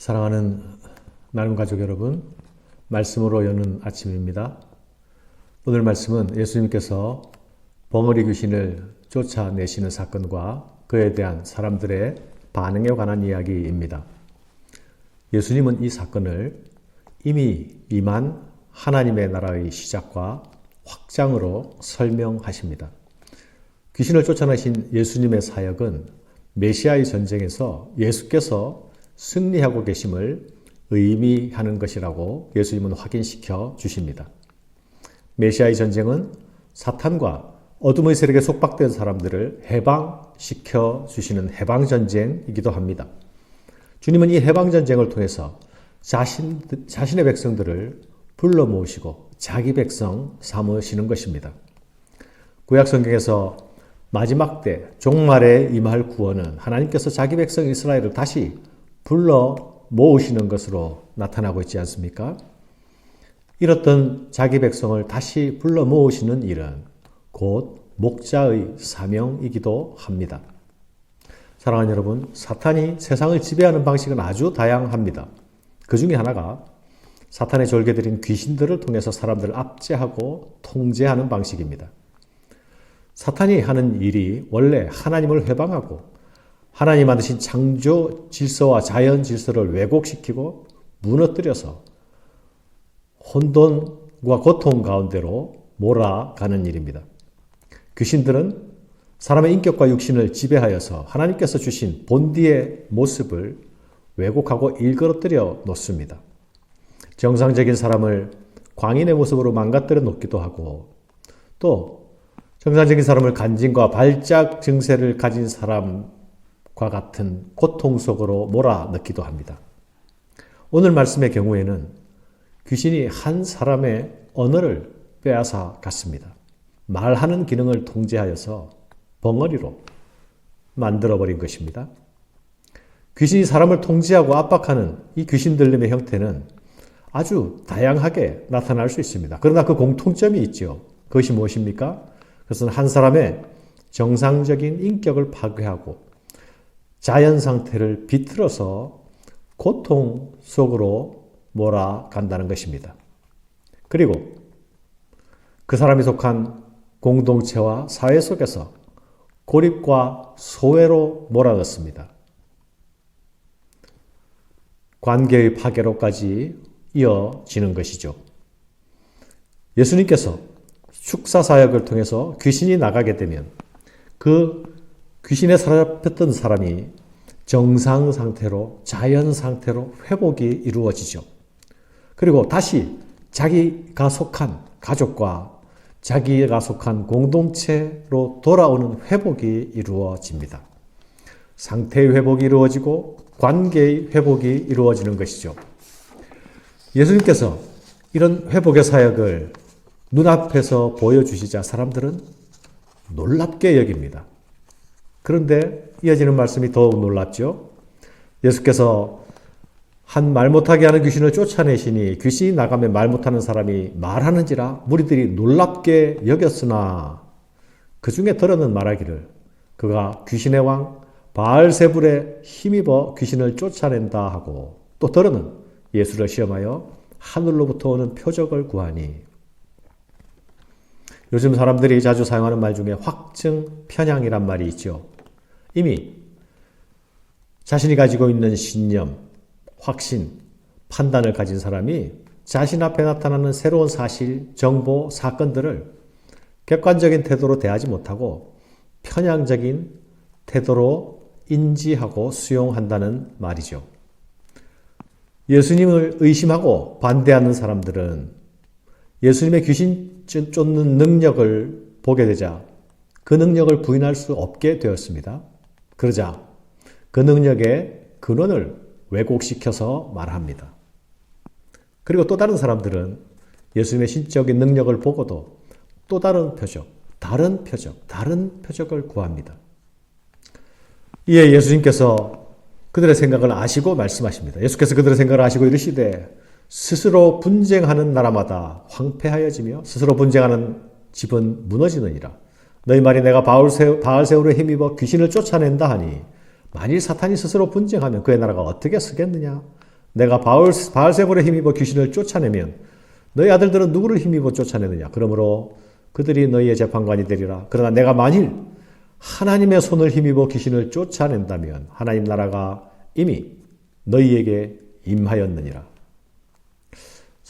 사랑하는 나눔 가족 여러분, 말씀으로 여는 아침입니다. 오늘 말씀은 예수님께서 벙어리 귀신을 쫓아내시는 사건과 그에 대한 사람들의 반응에 관한 이야기입니다. 예수님은 이 사건을 이미 임한 하나님의 나라의 시작과 확장으로 설명하십니다. 귀신을 쫓아내신 예수님의 사역은 메시아의 전쟁에서 예수께서 승리하고 계심을 의미하는 것이라고 예수님은 확인시켜 주십니다. 메시아의 전쟁은 사탄과 어둠의 세력에 속박된 사람들을 해방시켜 주시는 해방전쟁이기도 합니다. 주님은 이 해방전쟁을 통해서 자신, 자신의 백성들을 불러 모으시고 자기 백성 삼으시는 것입니다. 구약 성경에서 마지막 때 종말에 임할 구원은 하나님께서 자기 백성 이스라엘을 다시 불러 모으시는 것으로 나타나고 있지 않습니까? 이렇던 자기 백성을 다시 불러 모으시는 일은 곧 목자의 사명이기도 합니다. 사랑하는 여러분, 사탄이 세상을 지배하는 방식은 아주 다양합니다. 그 중에 하나가 사탄의 졸개들인 귀신들을 통해서 사람들을 압제하고 통제하는 방식입니다. 사탄이 하는 일이 원래 하나님을 회방하고 하나님 만드신 창조 질서와 자연 질서를 왜곡시키고 무너뜨려서 혼돈과 고통 가운데로 몰아가는 일입니다. 귀신들은 사람의 인격과 육신을 지배하여서 하나님께서 주신 본디의 모습을 왜곡하고 일그러뜨려 놓습니다. 정상적인 사람을 광인의 모습으로 망가뜨려 놓기도 하고 또 정상적인 사람을 간증과 발작 증세를 가진 사람 과 같은 고통 속으로 몰아넣기도 합니다. 오늘 말씀의 경우에는 귀신이 한 사람의 언어를 빼앗아 갔습니다. 말하는 기능을 통제하여서 벙어리로 만들어버린 것입니다. 귀신이 사람을 통제하고 압박하는 이 귀신 들림의 형태는 아주 다양하게 나타날 수 있습니다. 그러나 그 공통점이 있죠. 그것이 무엇입니까? 그것은 한 사람의 정상적인 인격을 파괴하고 자연 상태를 비틀어서 고통 속으로 몰아간다는 것입니다. 그리고 그 사람이 속한 공동체와 사회 속에서 고립과 소외로 몰아넣습니다. 관계의 파괴로까지 이어지는 것이죠. 예수님께서 축사 사역을 통해서 귀신이 나가게 되면 그 귀신에 사로잡혔던 사람이 정상 상태로 자연 상태로 회복이 이루어지죠. 그리고 다시 자기가 속한 가족과 자기가 속한 공동체로 돌아오는 회복이 이루어집니다. 상태의 회복이 이루어지고 관계의 회복이 이루어지는 것이죠. 예수님께서 이런 회복의 사역을 눈앞에서 보여주시자 사람들은 놀랍게 여깁니다. 그런데 이어지는 말씀이 더욱 놀랍죠. 예수께서 한 말 못하게 하는 귀신을 쫓아내시니 귀신이 나가면 말 못하는 사람이 말하는지라 무리들이 놀랍게 여겼으나 그 중에 들어는 말하기를 그가 귀신의 왕 바알세불에 힘입어 귀신을 쫓아낸다 하고 또 들어는 예수를 시험하여 하늘로부터 오는 표적을 구하니 요즘 사람들이 자주 사용하는 말 중에 확증 편향이란 말이 있죠. 이미 자신이 가지고 있는 신념, 확신, 판단을 가진 사람이 자신 앞에 나타나는 새로운 사실, 정보, 사건들을 객관적인 태도로 대하지 못하고 편향적인 태도로 인지하고 수용한다는 말이죠. 예수님을 의심하고 반대하는 사람들은 예수님의 귀신 쫓는 능력을 보게 되자 그 능력을 부인할 수 없게 되었습니다. 그러자 그 능력의 근원을 왜곡시켜서 말합니다. 그리고 또 다른 사람들은 예수님의 신적인 능력을 보고도 또 다른 표적, 다른 표적, 다른 표적을 구합니다. 이에 예수님께서 그들의 생각을 아시고 말씀하십니다. 예수께서 그들의 생각을 아시고 이르시되 스스로 분쟁하는 나라마다 황폐하여지며 스스로 분쟁하는 집은 무너지느니라. 너희 말이 내가 바알세울에 힘입어 귀신을 쫓아낸다 하니 만일 사탄이 스스로 분쟁하면 그의 나라가 어떻게 서겠느냐? 내가 바울, 바알세볼에 힘입어 귀신을 쫓아내면 너희 아들들은 누구를 힘입어 쫓아내느냐? 그러므로 그들이 너희의 재판관이 되리라. 그러나 내가 만일 하나님의 손을 힘입어 귀신을 쫓아낸다면 하나님 나라가 이미 너희에게 임하였느니라.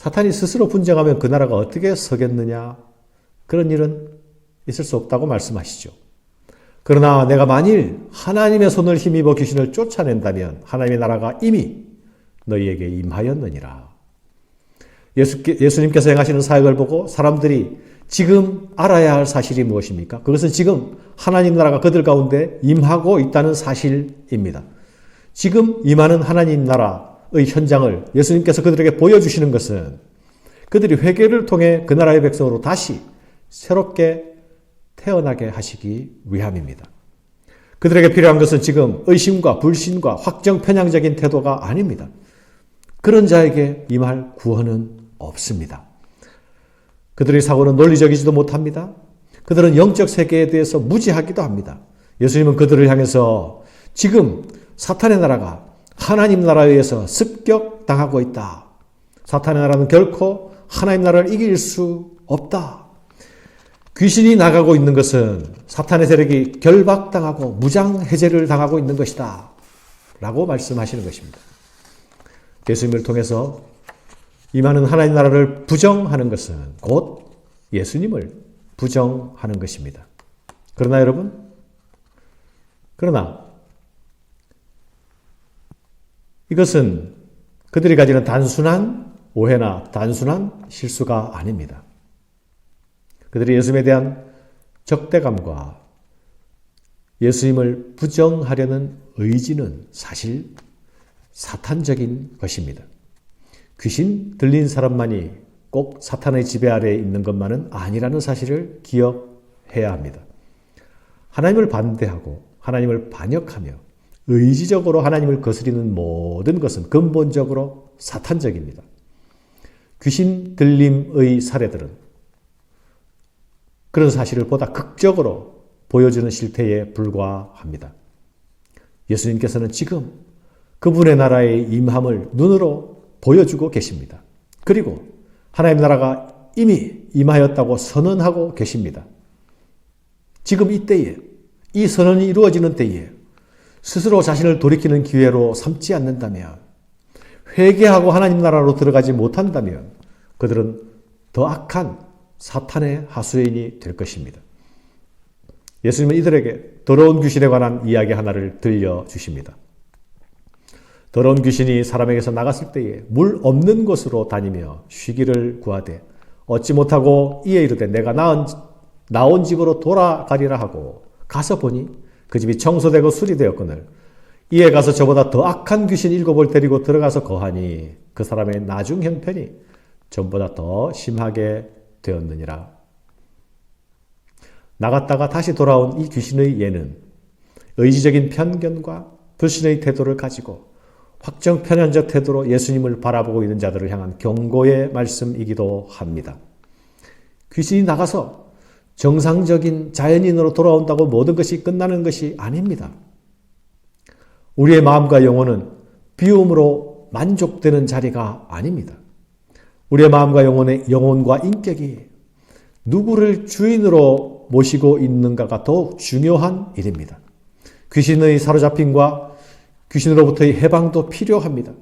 사탄이 스스로 분쟁하면 그 나라가 어떻게 서겠느냐? 그런 일은 있을 수 없다고 말씀하시죠. 그러나 내가 만일 하나님의 손을 힘입어 귀신을 쫓아낸다면 하나님의 나라가 이미 너희에게 임하였느니라. 예수, 예수님께서 행하시는 사역을 보고 사람들이 지금 알아야 할 사실이 무엇입니까? 그것은 지금 하나님 나라가 그들 가운데 임하고 있다는 사실입니다. 지금 임하는 하나님 나라의 현장을 예수님께서 그들에게 보여주시는 것은 그들이 회개를 통해 그 나라의 백성으로 다시 새롭게 태어나게 하시기 위함입니다. 그들에게 필요한 것은 지금 의심과 불신과 확정 편향적인 태도가 아닙니다. 그런 자에게 임할 구원은 없습니다. 그들의 사고는 논리적이지도 못합니다. 그들은 영적 세계에 대해서 무지하기도 합니다. 예수님은 그들을 향해서 지금 사탄의 나라가 하나님 나라에 의해서 습격당하고 있다. 사탄의 나라는 결코 하나님 나라를 이길 수 없다. 귀신이 나가고 있는 것은 사탄의 세력이 결박당하고 무장해제를 당하고 있는 것이다. 라고 말씀하시는 것입니다. 예수님을 통해서 임하는 하나님 나라를 부정하는 것은 곧 예수님을 부정하는 것입니다. 그러나 여러분, 그러나 이것은 그들이 가지는 단순한 오해나 단순한 실수가 아닙니다. 그들이 예수님에 대한 적대감과 예수님을 부정하려는 의지는 사실 사탄적인 것입니다. 귀신 들린 사람만이 꼭 사탄의 지배 아래에 있는 것만은 아니라는 사실을 기억해야 합니다. 하나님을 반대하고 하나님을 반역하며 의지적으로 하나님을 거스리는 모든 것은 근본적으로 사탄적입니다. 귀신 들림의 사례들은 그런 사실을 보다 극적으로 보여주는 실태에 불과합니다. 예수님께서는 지금 그분의 나라의 임함을 눈으로 보여주고 계십니다. 그리고 하나님 나라가 이미 임하였다고 선언하고 계십니다. 지금 이때에 이 선언이 이루어지는 때에 스스로 자신을 돌이키는 기회로 삼지 않는다면 회개하고 하나님 나라로 들어가지 못한다면 그들은 더 악한 사탄의 하수인이 될 것입니다. 예수님은 이들에게 더러운 귀신에 관한 이야기 하나를 들려주십니다. 더러운 귀신이 사람에게서 나갔을 때에 물 없는 곳으로 다니며 쉬기를 구하되 얻지 못하고 이에 이르되 내가 나온 집으로 돌아가리라 하고 가서 보니 그 집이 청소되고 수리되었거늘 이에 가서 저보다 더 악한 귀신 일곱을 데리고 들어가서 거하니 그 사람의 나중 형편이 전보다 더 심하게 되었느니라. 나갔다가 다시 돌아온 이 귀신의 예는 의지적인 편견과 불신의 태도를 가지고 확정 편향적 태도로 예수님을 바라보고 있는 자들을 향한 경고의 말씀이기도 합니다. 귀신이 나가서 정상적인 자연인으로 돌아온다고 모든 것이 끝나는 것이 아닙니다. 우리의 마음과 영혼은 비움으로 만족되는 자리가 아닙니다. 우리의 마음과 영혼의 영혼과 인격이 누구를 주인으로 모시고 있는가가 더욱 중요한 일입니다. 귀신의 사로잡힘과 귀신으로부터의 해방도 필요합니다.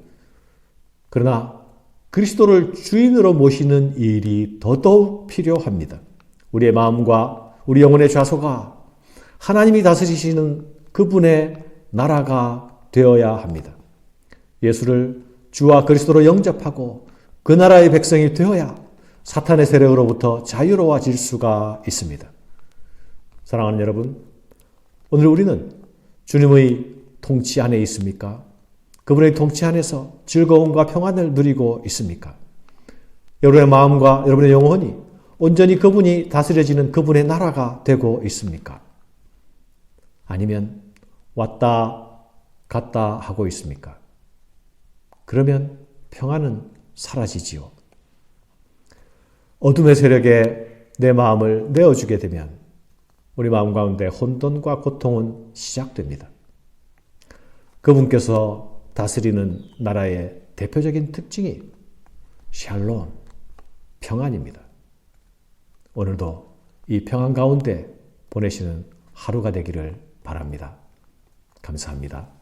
그러나 그리스도를 주인으로 모시는 일이 더더욱 필요합니다. 우리의 마음과 우리 영혼의 좌소가 하나님이 다스리시는 그분의 나라가 되어야 합니다. 예수를 주와 그리스도로 영접하고 그 나라의 백성이 되어야 사탄의 세력으로부터 자유로워질 수가 있습니다. 사랑하는 여러분, 오늘 우리는 주님의 통치 안에 있습니까? 그분의 통치 안에서 즐거움과 평안을 누리고 있습니까? 여러분의 마음과 여러분의 영혼이 온전히 그분이 다스려지는 그분의 나라가 되고 있습니까? 아니면 왔다 갔다 하고 있습니까? 그러면 평안은 사라지지요. 어둠의 세력에 내 마음을 내어주게 되면 우리 마음 가운데 혼돈과 고통은 시작됩니다. 그분께서 다스리는 나라의 대표적인 특징이 샬롬, 평안입니다. 오늘도 이 평안 가운데 보내시는 하루가 되기를 바랍니다. 감사합니다.